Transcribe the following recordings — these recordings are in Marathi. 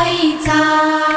ไปจาก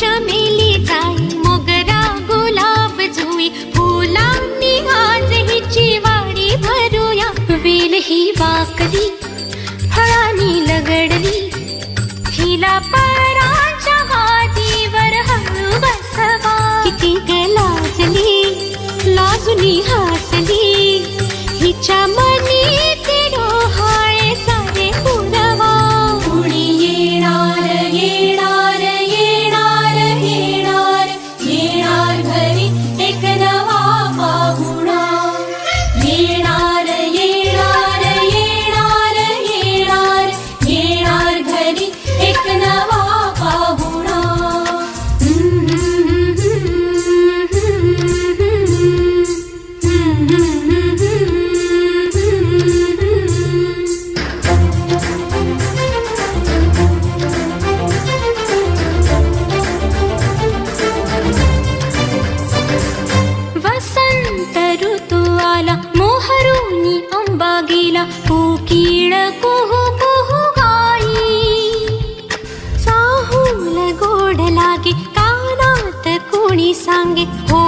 चमेली जाई मोगरा गुलाब जुई फुलांनी आज हिची वाडी भरूया. वेल ही वाकली फळानी लगडली हिला पाय 風に行くの लागिला हो कोकिळ कुहू कुहू गाई. चाहूल गोड लागे कानात कोणी सांगे हो